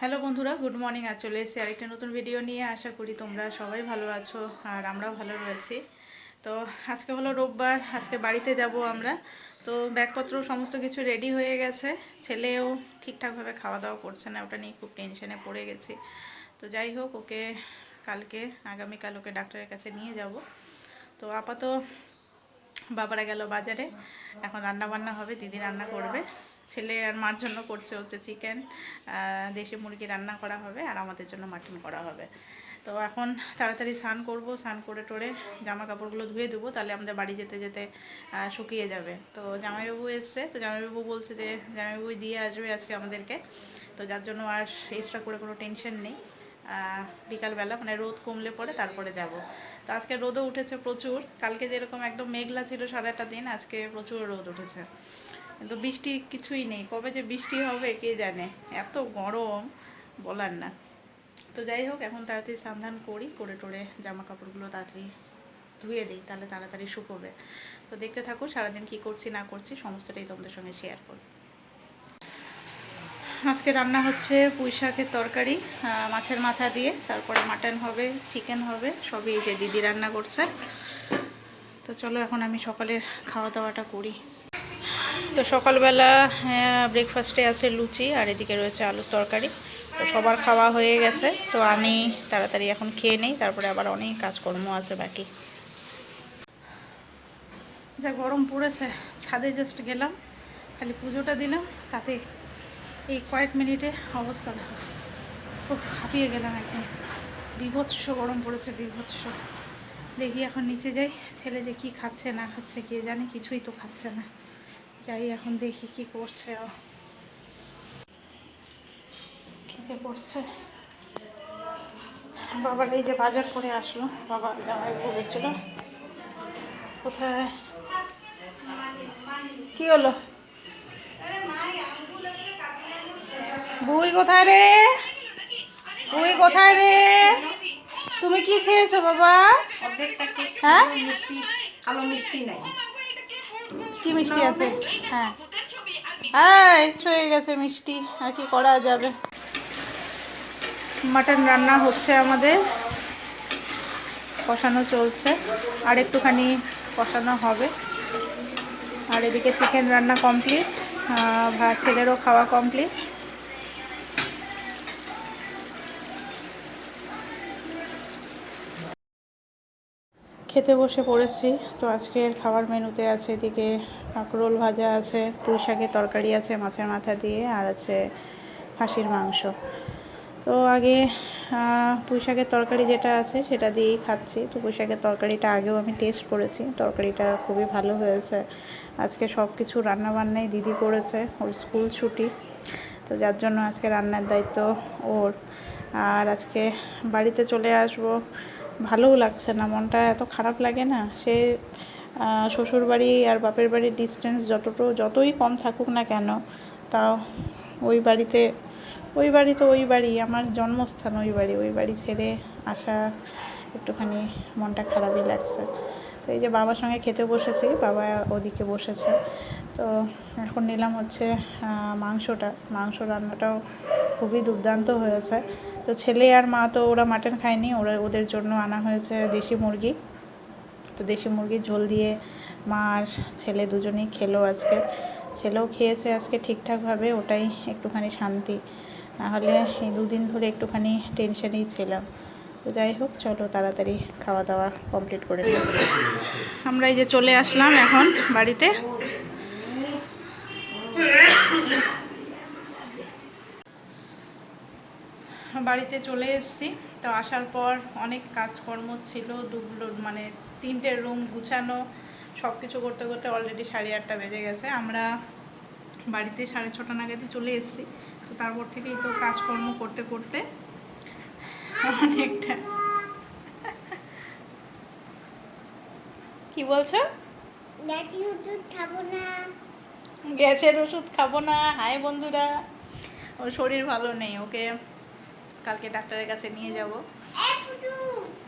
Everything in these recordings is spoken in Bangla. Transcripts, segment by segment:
হ্যালো বন্ধুরা, গুড মর্নিং। আর চলে এসেছি আরেকটা নতুন ভিডিও নিয়ে। আশা করি তোমরা সবাই ভালো আছো আর আমরাও ভালো রয়েছি। তো আজকে হলো রোববার, আজকে বাড়িতে যাব আমরা। তো ব্যাগপত্র সমস্ত কিছু রেডি হয়ে গেছে। ছেলেও ঠিকঠাকভাবে খাওয়া দাওয়া করছে না, ওটা নিয়ে খুব টেনশনে পড়ে গেছি। তো যাই হোক, ওকে কালকে, আগামীকাল ওকে ডাক্তারের কাছে নিয়ে যাব। তো আপাতত বাবারা গেল বাজারে। এখন রান্না বান্না হবে, দিদি রান্না করবে। ছেলে আর মার জন্য করছে হচ্ছে চিকেন দেশি মুরগি রান্না করা হবে আর আমাদের জন্য মাটন করা হবে। তো এখন তাড়াতাড়ি স্নান করব, স্নান করে টোরে জামা কাপড়গুলো ধুয়ে দেবো, তাহলে আমাদের বাড়ি যেতে যেতে শুকিয়ে যাবে। তো জামাইবাবু এসছে, তো জামাইবাবু বলছে যে জামাইবাবু দিয়ে আসবে আজকে আমাদেরকে। তো যার জন্য আর এক্সট্রা করে কোনো টেনশন নেই। বিকালবেলা মানে রোদ কমলে পরে তারপরে যাব। তো আজকে রোদও উঠেছে প্রচুর। কালকে যেরকম একদম মেঘলা ছিল সারাটা দিন, আজকে প্রচুর রোদ উঠেছে। কিন্তু বৃষ্টি কিছুই নেই। কবে যে বৃষ্টি হবে কে জানে? এত গরম, বলার না। তো যাই হোক, এখন তাড়াতাড়ি স্নান করি, করে টোরে জামা কাপড়গুলো তাড়াতাড়ি ধুয়ে দিই, তাহলে তাড়াতাড়ি শুকোবে। তো দেখতে থাকো, সারাদিন কি করছি, না করছি, সমস্তটাই তোমাদের সঙ্গে শেয়ার করব। আজকে রান্না হচ্ছে পুঁই শাকের তরকারি মাছের মাথা দিয়ে, তারপরে মাটন হবে চিকেন হবে, সবই এই যে দিদি রান্না করছে। তো চলো এখন আমি সকালের খাওয়া দাওয়াটা করি। তো সকালবেলা ব্রেকফাস্টে আছে লুচি আর এদিকে রয়েছে আলুর তরকারি। তো সবার খাওয়া হয়ে গেছে। তো আমি তাড়াতাড়ি এখন খেয়ে নেই, তারপরে আবার অনেক কাজকর্ম আছে বাকি। যা গরম পড়েছে, ছাদে জাস্ট গেলাম, খালি পুজোটা দিলাম, তাতে এই কয়েক মিনিটে অবস্থা দেখো। খুব হাঁপিয়ে গেলাম একদম। বিভৎস গরম পড়েছে, বিভৎস। দেখি এখন নিচে যাই, ছেলে যে কী খাচ্ছে, না খাচ্ছে, কে জানে, কিছুই তো খাচ্ছে না। যাই এখন দেখি কি করছে খিদে পড়ছে বাবার এই যে বাজার করে আসলো। বাবা জামাই বলেছিল। কোথায়? কি হলো? বুই কোথায় রে? বুই কোথায় রে? তুমি কি খেয়েছো বাবা? হ্যাঁ? কালো মিষ্টি নাই। কি মিষ্টি আছে? হ্যাঁ হ্যাঁ। একটু হয়ে গেছে মিষ্টি। আর কি করা যাবে? মাটন রান্না হচ্ছে আমাদের। কষানো চলছে। আর একটুখানি কষানো হবে। আর এদিকে চিকেন রান্না কমপ্লিট ছেলেরও খাওয়া কমপ্লিট খেতে বসে পড়েছি। তো আজকের খাবার মেনুতে আছে এদিকে কাঁকরোল ভাজা আছে, পুঁই শাকের তরকারি আছে মাছের মাথা দিয়ে, আর আছে খাসির মাংস। তো আগে পুঁই শাকের তরকারি যেটা আছে সেটা দিয়েই খাচ্ছি। তো পুঁই শাকের তরকারিটা আগেও আমি টেস্ট করেছি। তরকারিটা খুবই ভালো হয়েছে। আজকে সব কিছু রান্নাবান্নাই দিদি করেছে। ওর স্কুল ছুটি। তো যার জন্য আজকে রান্নার দায়িত্ব ওর। আর আজকে বাড়িতে চলে আসব। ভালোও লাগছে না, মনটা এত খারাপ লাগে না। সে শ্বশুর বাড়ি আর বাপের বাড়ির ডিস্টেন্স যতটুকু, যতই কম থাকুক না কেন, তাও ওই বাড়িতে, ওই বাড়ি তো ওই বাড়ি, আমার জন্মস্থান ওই বাড়ি ওই বাড়ি ছেড়ে আসা একটুখানি মনটা খারাপই লাগছে। তো এই যে বাবার সঙ্গে খেতে বসেছি, বাবা ওদিকে বসেছে। তো এখন নিলাম হচ্ছে মাংসটা, মাংস রান্নাটাও খুবই দুর্দান্ত হয়েছে। তো ছেলে আর মা তো ওরা মাটন খায়নি, ওরা ওদের জন্য আনা হয়েছে দেশি মুরগি। তো দেশি মুরগির ঝোল দিয়ে মা আর ছেলে দুজনেই খেলো আজকে। ছেলেও খেয়েছে আজকে ঠিকঠাকভাবে, ওটাই একটুখানি শান্তি। নাহলে এই দুদিন ধরে একটুখানি টেনশনেই ছিলাম। তো যাই হোক, চলো তাড়াতাড়ি খাওয়া দাওয়া কমপ্লিট করে আমরা এই যে চলে আসলাম এখন বাড়িতে। বাড়িতে চলে এসেছি। তো আসার পর অনেক কাজকর্ম ছিল দুগুলো মানে তিনটে রুম গুছানো সব কিছু করতে করতে অলরেডি সাড়ে আটটা বেজে গেছে। আমরা বাড়িতে সাড়ে ছটা নাগাদই চলে এসেছি। তো তারপর থেকেই তো কাজকর্ম করতে করতে অনেকটা কি বলছো? ওষুধ খাব না। গ্যাসের ওষুধ খাব না। হাই বন্ধুরা। ওর শরীর ভালো নেই ওকে কালকে ডাক্তারের কাছে নিয়ে যাব।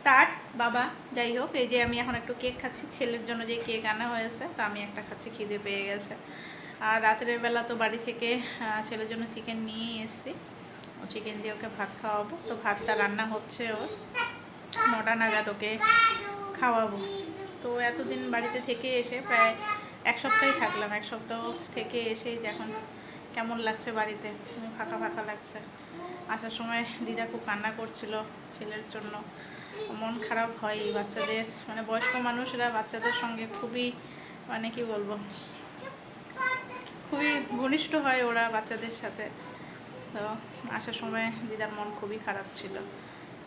তার বাবা যাই হোক এই যে আমি এখন একটু কেক খাচ্ছি ছেলের জন্য যে কেক আনা হয়েছে তো আমি একটা খাচ্ছি খিদে পেয়ে গেছে। আর রাতের বেলা তো বাড়ি থেকে ছেলের জন্য চিকেন নিয়ে এসেছি। ও চিকেন দিয়ে ওকে ভাত খাওয়াবো। তো ভাতটা রান্না হচ্ছে ওর। নটা নাগাদ ওকে খাওয়াবো। তো এতদিন বাড়িতে থেকে এসে প্রায় এক সপ্তাহই থাকলাম। এক সপ্তাহ থেকে এসেই যে এখন কেমন লাগছে বাড়িতে? ফাঁকা ফাঁকা লাগছে। আসার সময় দিদা খুব কান্না করছিল ছেলের জন্য। মন খারাপ হয় বাচ্চাদের। মানে বয়স্ক মানুষরা বাচ্চাদের সঙ্গে খুবই মানে কি বলব? খুবই ঘনিষ্ঠ হয় ওরা বাচ্চাদের সাথে। তো আসার সময় দিদার মন খুবই খারাপ ছিল।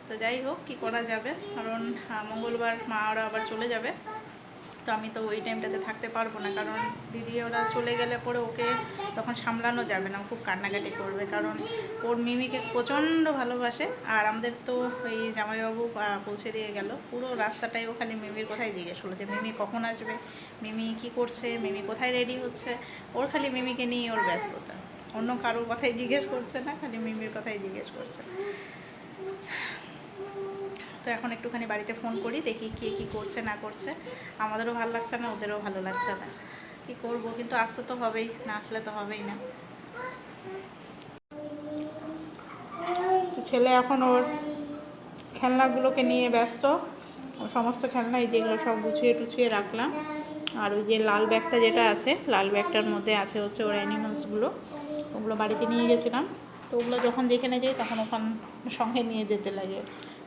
তো যাই হোক, কী করা যাবে? কারণ মঙ্গলবার মা ওরা আবার চলে যাবে। তো আমি তো ওই টাইমটাতে থাকতে পারব না। কারণ দিদি ওরা চলে গেলে পরে ওকে তখন সামলানো যাবে না। খুব কান্নাকাটি করবে। কারণ ওর মিমিকে প্রচণ্ড ভালোবাসে। আর আমাদের তো এই জামাইবাবু পৌঁছে দিয়ে গেল। পুরো রাস্তাটাই ও খালি মিমির কোথায় জিজ্ঞেস করল যে, মিমি কখন আসবে? মিমি কি করছে? মিমি কোথায় রেডি হচ্ছে? ওর খালি মিমিকে নিয়ে ওর ব্যস্ততা। অন্য কারোর কথাই জিজ্ঞেস করছে না, খালি মিমির কথাই জিজ্ঞেস করছে। তো এখন একটুখানি বাড়িতে ফোন করি, দেখি কে কি করছে, না করছে। আমাদেরও ভালো লাগছে না, ওদেরও ভালো লাগছে না। কি করব, কিন্তু আসতে তো হবেই, না আসলে তো হবেই না। ছেলে এখন ওর খেলনাগুলোকে নিয়ে ব্যস্ত। সমস্ত খেলনা এই যেগুলো সব গুছিয়ে টুছিয়ে রাখলাম। আর ওই যে লাল ব্যাগটা যেটা আছে, লাল ব্যাগটার মধ্যে আছে হচ্ছে ওর অ্যানিমালসগুলো ওগুলো বাড়িতে নিয়ে গেছিলাম। তো ওগুলো যখন যেখানে যাই, তখন ওখান সঙ্গে নিয়ে যেতে লাগে।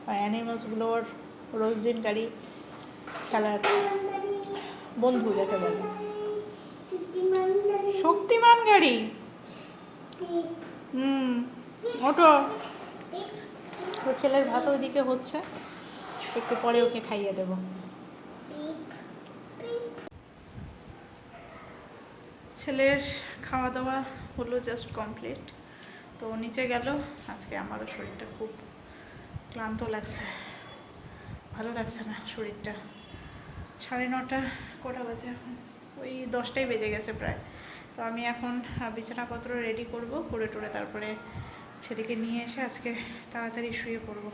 আর অ্যানিমালসগুলো ওর রোজ দিন গাড়ি খেলার বন্ধু যাকে বলে। শক্তিমান গাড়ি? হুম ওটো তো ছেলের ভাত ওইদিকে হচ্ছে, একটু পরে ওকে খাইয়ে দেবো। ছেলের খাওয়া দাওয়া হলো জাস্ট কমপ্লিট তো নিচে গেল, আজকে আমারও শরীরটা খুব ক্লান্ত লাগছে। ভালো লাগছে না শরীরটা। সাড়ে নটা, কটা বাজে এখন? ওই দশটাই বেজে গেছে প্রায়। তো আমি এখন বিছানাপত্র রেডি করব, করে টোরে তারপরে ছেলেকে নিয়ে এসে আজকে তাড়াতাড়ি শুয়ে পড়ব।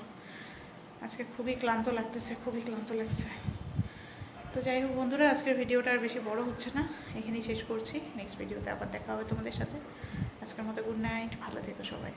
আজকে খুবই ক্লান্ত লাগতেছে, খুবই ক্লান্ত লাগছে। তো যাই হোক বন্ধুরা, আজকের ভিডিওটা আর বেশি বড় হচ্ছে না। এখানেই শেষ করছি। নেক্সট ভিডিওতে আবার দেখা হবে তোমাদের সাথে। আজকের মতো গুড নাইট ভালো থেকো সবাই।